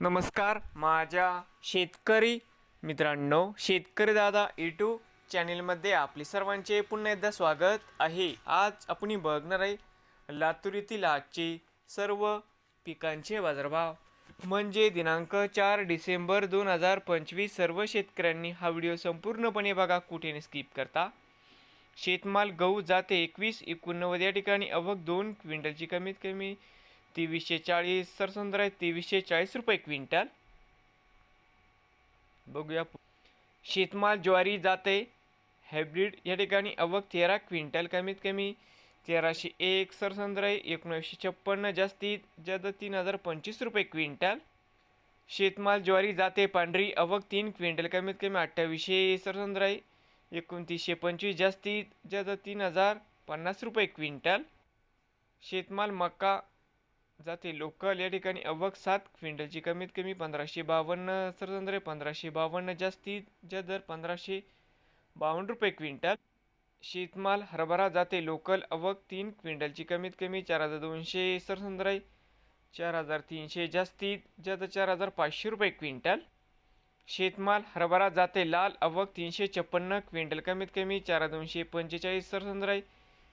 नमस्कार माझ्या शेतकरी मित्रांनो शेतकरी दादा यूट्यूब चॅनेलमध्ये आपले सर्वांचे पुन्हा एकदा स्वागत आहे. आज आपण बघणार आहे लातूर येथील आजचे सर्व पिकांचे बाजारभाव. म्हणजे दिनांक चार डिसेंबर दोन हजार पंचवीस सर्व शेतकऱ्यांनी हा व्हिडिओ संपूर्णपणे बघा कुठेने स्किप करता. शेतमाल गहू जाते एकवीस एकोणनव्वद या ठिकाणी अवघ दोन क्विंटलची कमीत कमी तेवीसशे चाळीस सरसंद्र आहे तेवीसशे चाळीस रुपये क्विंटल. बघूया शेतमाल ज्वारी जाते. हायब्रिड या ठिकाणी अवघ तेरा क्विंटल कमीत कमी तेराशे एक सरसंद्र आहे एकोणीसशे छप्पन्न जास्तीत जास्त तीन हजार पंचवीस रुपये क्विंटल. शेतमाल ज्वारी जाते पांढरी अवघ तीन क्विंटल कमीत कमी अठ्ठावीसशे सरसंद्र आहे एकोणतीसशे पंचवीस जास्तीत जास्त तीन हजार पन्नास रुपये क्विंटल. शेतमाल मका जाते. लोकल या ठिकाणी अवक सात क्विंटलची कमीत कमी पंधराशे बावन्न सरसंद्रे पंधराशे बावन्न जास्तीत जास्त दर पंधराशे बावन्न रुपये क्विंटल. शेतमाल हरभरा जाते. लोकल अवक तीन क्विंटलची कमीत कमी चार हजार दोनशे सरसंद्राई चार हजार तीनशे जास्तीत जास्त चार हजार पाचशे रुपये क्विंटल. शेतमाल हरभरा जाते. लाल अवक तीनशे छप्पन्न क्विंटल कमीत कमी चार हजार दोनशे पंचेचाळीस सरसंद्राई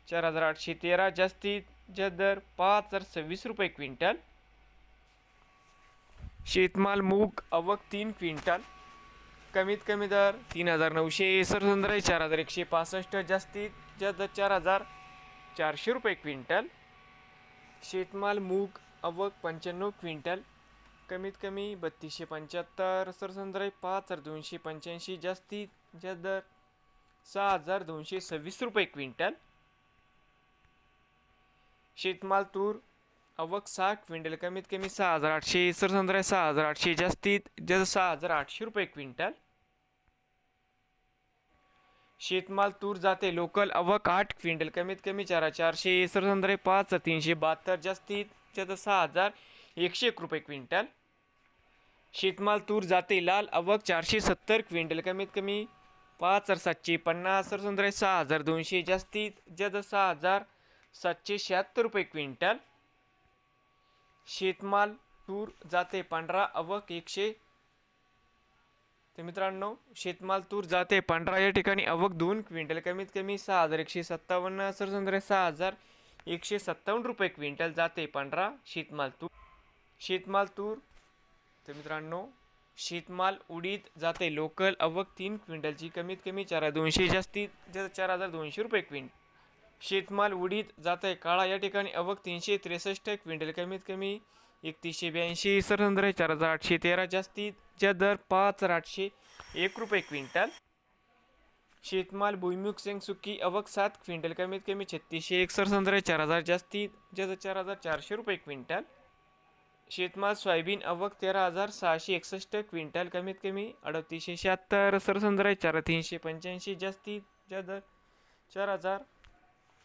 चार हजार आठशे तेरा जास्तीत जास्त दर पाच हजार सव्वीस रुपये क्विंटल. शेतमाल मूग अवक तीन क्विंटल. कमीत कमी दर तीन हजार नऊशे सरसंद्राई चार हजार एकशे पासष्ट. जास्तीत जास्त चार हजार चारशे रुपये क्विंटल. शेतमाल मूग अवक पंच्याण्णव क्विंटल. कमीत कमी बत्तीसशे पंच्याहत्तर. सरसंद्राई पाच हजार दोनशे पंच्याऐंशी. जास्तीत जास्त दर सहा हजार दोनशे सव्वीस रुपये क्विंटल. शेतमाल तूर अवक सहा क्विंटल कमीत कमी सहा हजार आठशे सरसंद्राई सहा हजार आठशे जास्तीत जास्त सहा हजार आठशे रुपये क्विंटल. शेतमाल तूर जाते लोकल अवक आठ क्विंटल कमीत कमी चार चारशे सरसंद्राई पाच तीनशे बहात्तर जास्तीत जास्त सहा हजार एकशे एक रुपये क्विंटल. शेतमाल तूर जाते लाल अवक चारशे सत्तर क्विंटल कमीत कमी पाच हजार सातशे पन्नास सरसंद्राई सहा हजार दोनशे जास्तीत जास्त सहा हजार सातशे शहात्तर रुपये क्विंटल. शेतमाल तूर जाते पांढरा अवक एकशे. तर मित्रांनो शेतमाल तूर जाते पांढरा या ठिकाणी अवक दोन क्विंटल कमीत कमी सहा हजार एकशे सत्तावन्न सरसंद्रे सहा हजार एकशे सत्तावन्न रुपये क्विंटल जाते पांढरा शेतमाल तूर. शेतमाल तूर तर मित्रांनो शेतमाल उडीद जाते लोकल अवक तीन क्विंटलची कमीत कमी चार दोनशे जास्तीत जास्त चार हजार दोनशे रुपये क्विंटल. शेतमाल उडीत जात आहे काळा या ठिकाणी अवघ तीनशे त्रेसष्ट क्विंटल कमीत कमी एकतीसशे ब्याऐंशी सरसंद्र चार हजार आठशे तेरा जास्तीत जास्त दर पाच हजार आठशे एक रुपये क्विंटल. शेतमाल भुईमुग सिंग सुकी अवक सात क्विंटल कमीत कमी छत्तीसशे एक सरसंद्र चार हजार जास्तीत जास्त चार हजार चारशे रुपये क्विंटल. शेतमाल सोयाबीन अवक तेरा हजार सहाशे एकसष्ट क्विंटल कमीत कमी अडतीसशे शहात्तर सरसंद्र चार तीनशे पंच्याऐंशी जास्तीत ज्या दर चार हजार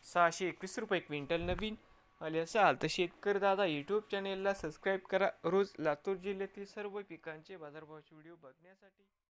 सहाशे एकवीस रुपये क्विंटल नवीन आले असाल तर शेतकरी दादा यूट्यूब चॅनेलला सबस्क्राईब करा. रोज लातूर जिल्ह्यातील सर्व पिकांचे बाजारभावाचे व्हिडिओ बघण्यासाठी